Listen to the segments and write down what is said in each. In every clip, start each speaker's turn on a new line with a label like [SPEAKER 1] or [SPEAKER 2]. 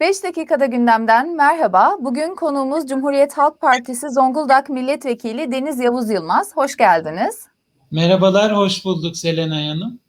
[SPEAKER 1] 5 dakikada gündemden merhaba. Bugün konuğumuz Cumhuriyet Halk Partisi Zonguldak Milletvekili Deniz Yavuz Yılmaz. Hoş geldiniz.
[SPEAKER 2] Merhabalar, hoş bulduk Selenay Hanım.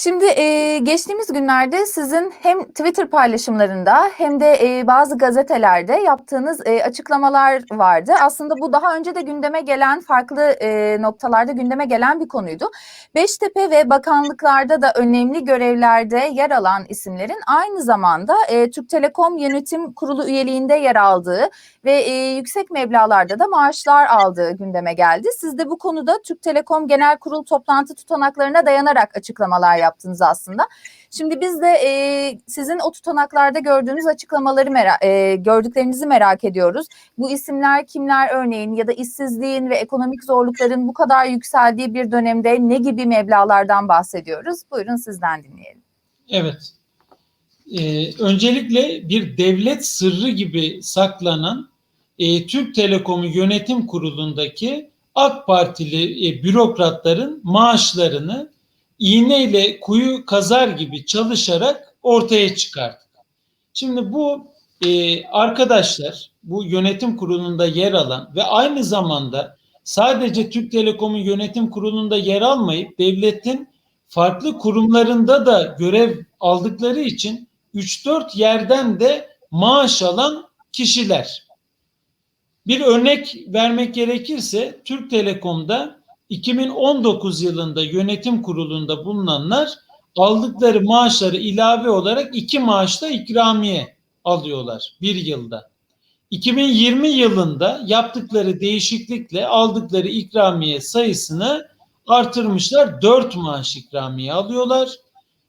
[SPEAKER 1] Şimdi e, geçtiğimiz günlerde sizin hem Twitter paylaşımlarında hem de e, bazı gazetelerde yaptığınız e, açıklamalar vardı. Aslında bu daha önce de gündeme gelen farklı e, noktalarda gündeme gelen bir konuydu. Beştepe ve bakanlıklarda da önemli görevlerde yer alan isimlerin aynı zamanda e, Türk Telekom Yönetim Kurulu üyeliğinde yer aldığı ve e, yüksek meblağlarda da maaşlar aldığı gündeme geldi. Siz de bu konuda Türk Telekom Genel Kurul toplantı tutanaklarına dayanarak açıklamalar yaptınız aslında. Şimdi biz de e, sizin o tutanaklarda gördüğünüz açıklamaları merak, e, gördüklerinizi merak ediyoruz. Bu isimler kimler örneğin ya da işsizliğin ve ekonomik zorlukların bu kadar yükseldiği bir dönemde ne gibi meblağlardan bahsediyoruz? Buyurun sizden dinleyelim.
[SPEAKER 2] Evet. Ee, öncelikle bir devlet sırrı gibi saklanan e, Türk Telekom'u yönetim kurulundaki AK Partili e, bürokratların maaşlarını iğneyle kuyu kazar gibi çalışarak ortaya çıkarttık. Şimdi bu e, arkadaşlar bu yönetim kurulunda yer alan ve aynı zamanda sadece Türk Telekom'un yönetim kurulunda yer almayıp devletin farklı kurumlarında da görev aldıkları için 3-4 yerden de maaş alan kişiler. Bir örnek vermek gerekirse Türk Telekom'da 2019 yılında yönetim kurulunda bulunanlar aldıkları maaşları ilave olarak iki maaşta ikramiye alıyorlar bir yılda. 2020 yılında yaptıkları değişiklikle aldıkları ikramiye sayısını artırmışlar. 4 maaş ikramiye alıyorlar.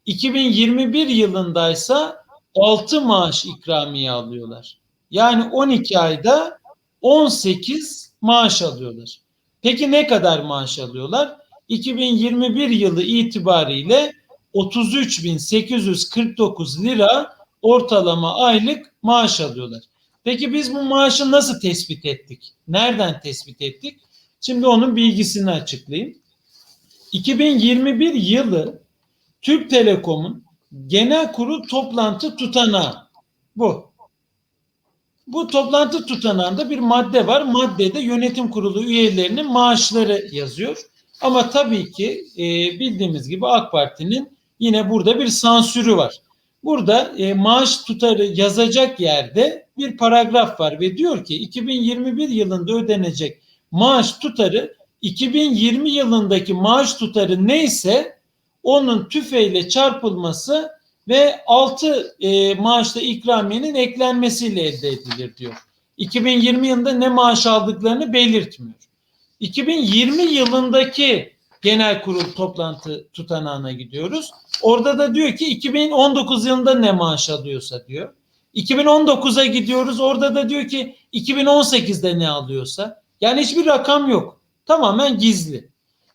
[SPEAKER 2] 2021 yılındaysa 6 maaş ikramiye alıyorlar. Yani 12 ayda 18 maaş alıyorlar. Peki ne kadar maaş alıyorlar? 2021 yılı itibariyle 33.849 lira ortalama aylık maaş alıyorlar. Peki biz bu maaşı nasıl tespit ettik? Nereden tespit ettik? Şimdi onun bilgisini açıklayayım. 2021 yılı Türk Telekom'un genel kurul toplantı tutanağı bu. Bu toplantı tutanağında bir madde var. Maddede yönetim kurulu üyelerinin maaşları yazıyor. Ama tabii ki e, bildiğimiz gibi AK Parti'nin yine burada bir sansürü var. Burada e, maaş tutarı yazacak yerde bir paragraf var ve diyor ki 2021 yılında ödenecek maaş tutarı 2020 yılındaki maaş tutarı neyse onun tüfeyle çarpılması ve 6 e, maaşta ikramiyenin eklenmesiyle elde edilir diyor. 2020 yılında ne maaş aldıklarını belirtmiyor. 2020 yılındaki genel kurul toplantı tutanağına gidiyoruz. Orada da diyor ki 2019 yılında ne maaş alıyorsa diyor. 2019'a gidiyoruz. Orada da diyor ki 2018'de ne alıyorsa. Yani hiçbir rakam yok. Tamamen gizli.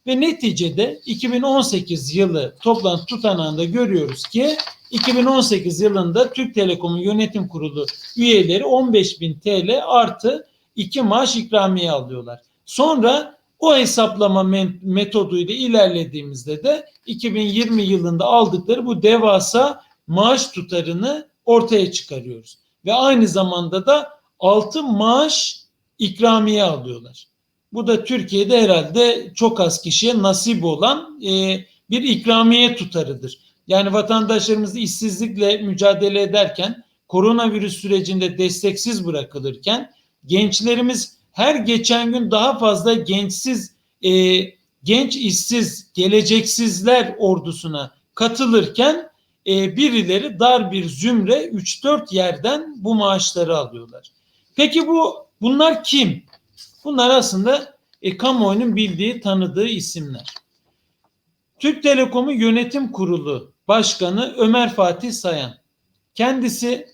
[SPEAKER 2] Ve neticede 2018 yılı toplantı tutanağında görüyoruz ki 2018 yılında Türk Telekom'un yönetim kurulu üyeleri 15.000 TL artı 2 maaş ikramiye alıyorlar. Sonra o hesaplama metoduyla ilerlediğimizde de 2020 yılında aldıkları bu devasa maaş tutarını ortaya çıkarıyoruz. Ve aynı zamanda da 6 maaş ikramiye alıyorlar. Bu da Türkiye'de herhalde çok az kişiye nasip olan e, bir ikramiye tutarıdır. Yani vatandaşlarımız işsizlikle mücadele ederken, koronavirüs sürecinde desteksiz bırakılırken, gençlerimiz her geçen gün daha fazla gençsiz, e, genç işsiz, geleceksizler ordusuna katılırken e, birileri dar bir zümre 3-4 yerden bu maaşları alıyorlar. Peki bu bunlar kim? Bunlar aslında e, kamuoyunun bildiği, tanıdığı isimler. Türk Telekom'u Yönetim Kurulu Başkanı Ömer Fatih Sayan. Kendisi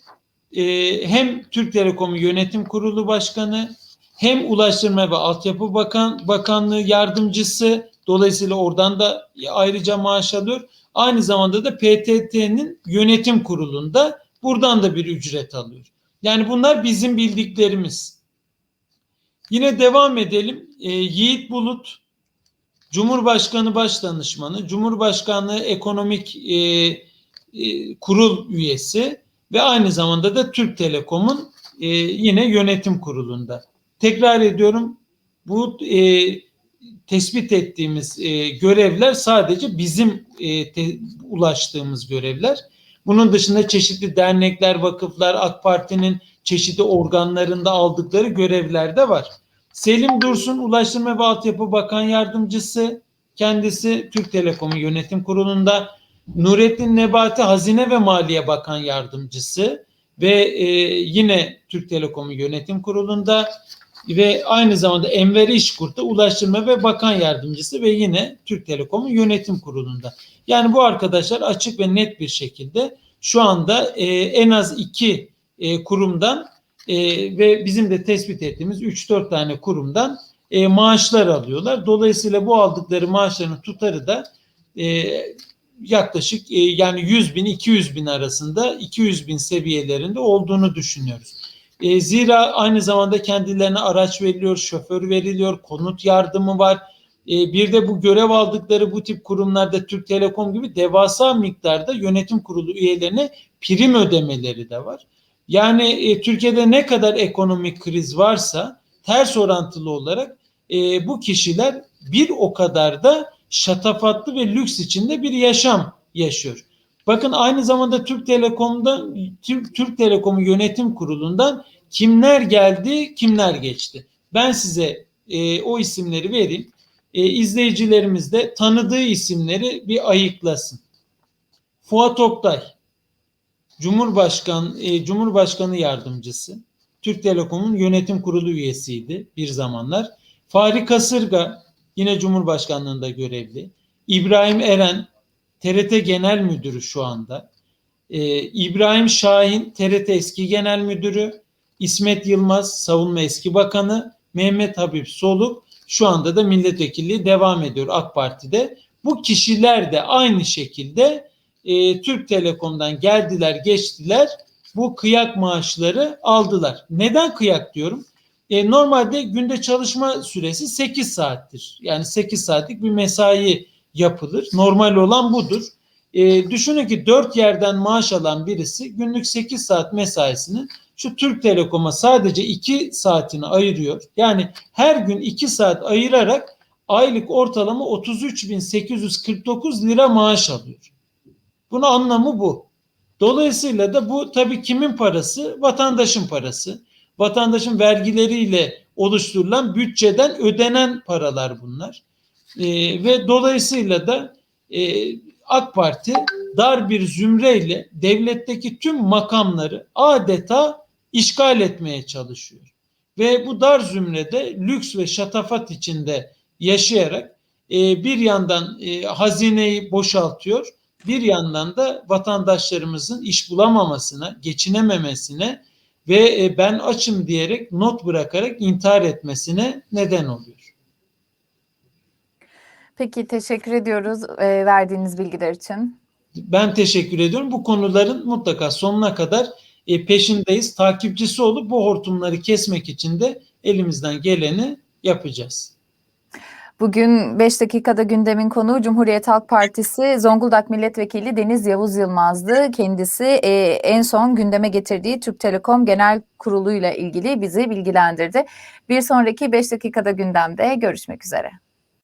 [SPEAKER 2] e, hem Türk Telekom'u Yönetim Kurulu Başkanı hem Ulaştırma ve Altyapı Bakan Bakanlığı yardımcısı dolayısıyla oradan da ayrıca maaş alıyor. Aynı zamanda da PTT'nin yönetim kurulunda buradan da bir ücret alıyor. Yani bunlar bizim bildiklerimiz. Yine devam edelim. E, Yiğit Bulut, Cumhurbaşkanı Başdanışmanı, Cumhurbaşkanlığı Ekonomik e, e, Kurul üyesi ve aynı zamanda da Türk Telekom'un e, yine yönetim kurulunda. Tekrar ediyorum bu e, tespit ettiğimiz e, görevler sadece bizim e, te- ulaştığımız görevler. Bunun dışında çeşitli dernekler, vakıflar, AK Parti'nin çeşitli organlarında aldıkları görevler de var. Selim Dursun Ulaştırma ve Altyapı Bakan Yardımcısı kendisi Türk Telekom'un yönetim kurulunda. Nurettin Nebati Hazine ve Maliye Bakan Yardımcısı ve e, yine Türk Telekom'un yönetim kurulunda ve aynı zamanda Enver İşkurt Ulaştırma ve Bakan Yardımcısı ve yine Türk Telekom'un yönetim kurulunda. Yani bu arkadaşlar açık ve net bir şekilde şu anda e, en az iki e, kurumdan e, ve bizim de tespit ettiğimiz 3-4 tane kurumdan e, maaşlar alıyorlar. Dolayısıyla bu aldıkları maaşların tutarı da e, yaklaşık e, yani 100 bin 200 bin arasında 200 bin seviyelerinde olduğunu düşünüyoruz. E, zira aynı zamanda kendilerine araç veriliyor, şoför veriliyor, konut yardımı var. E, bir de bu görev aldıkları bu tip kurumlarda Türk Telekom gibi devasa miktarda yönetim kurulu üyelerine prim ödemeleri de var. Yani e, Türkiye'de ne kadar ekonomik kriz varsa ters orantılı olarak e, bu kişiler bir o kadar da şatafatlı ve lüks içinde bir yaşam yaşıyor. Bakın aynı zamanda Türk Telekom'dan Türk, Türk Telekom'u yönetim kurulundan kimler geldi, kimler geçti. Ben size e, o isimleri vereyim. E, izleyicilerimiz de tanıdığı isimleri bir ayıklasın. Fuat Oktay, Cumhurbaşkan e, Cumhurbaşkanı yardımcısı. Türk Telekom'un yönetim kurulu üyesiydi bir zamanlar. Fahri Kasırga yine Cumhurbaşkanlığında görevli. İbrahim Eren TRT Genel Müdürü şu anda. Ee, İbrahim Şahin TRT eski genel müdürü. İsmet Yılmaz Savunma eski bakanı. Mehmet Habib Soluk şu anda da milletvekilliği devam ediyor AK Parti'de. Bu kişiler de aynı şekilde e, Türk Telekom'dan geldiler geçtiler bu kıyak maaşları aldılar. Neden kıyak diyorum? E, normalde günde çalışma süresi 8 saattir. Yani 8 saatlik bir mesai yapılır. Normal olan budur. E, düşünün ki 4 yerden maaş alan birisi günlük 8 saat mesaisini şu Türk Telekom'a sadece 2 saatini ayırıyor. Yani her gün 2 saat ayırarak aylık ortalama 33.849 lira maaş alıyor. Bunun anlamı bu. Dolayısıyla da bu tabii kimin parası? Vatandaşın parası. Vatandaşın vergileriyle oluşturulan bütçeden ödenen paralar bunlar. Ee, ve dolayısıyla da e, AK Parti dar bir zümreyle devletteki tüm makamları adeta işgal etmeye çalışıyor. Ve bu dar zümrede lüks ve şatafat içinde yaşayarak e, bir yandan e, hazineyi boşaltıyor, bir yandan da vatandaşlarımızın iş bulamamasına, geçinememesine ve e, ben açım diyerek not bırakarak intihar etmesine neden oluyor.
[SPEAKER 1] Peki teşekkür ediyoruz e, verdiğiniz bilgiler için.
[SPEAKER 2] Ben teşekkür ediyorum. Bu konuların mutlaka sonuna kadar e, peşindeyiz. Takipçisi olup bu hortumları kesmek için de elimizden geleni yapacağız.
[SPEAKER 1] Bugün 5 dakikada gündemin konuğu Cumhuriyet Halk Partisi Zonguldak Milletvekili Deniz Yavuz Yılmaz'dı. Kendisi e, en son gündeme getirdiği Türk Telekom Genel Kurulu ile ilgili bizi bilgilendirdi. Bir sonraki 5 dakikada gündemde görüşmek üzere.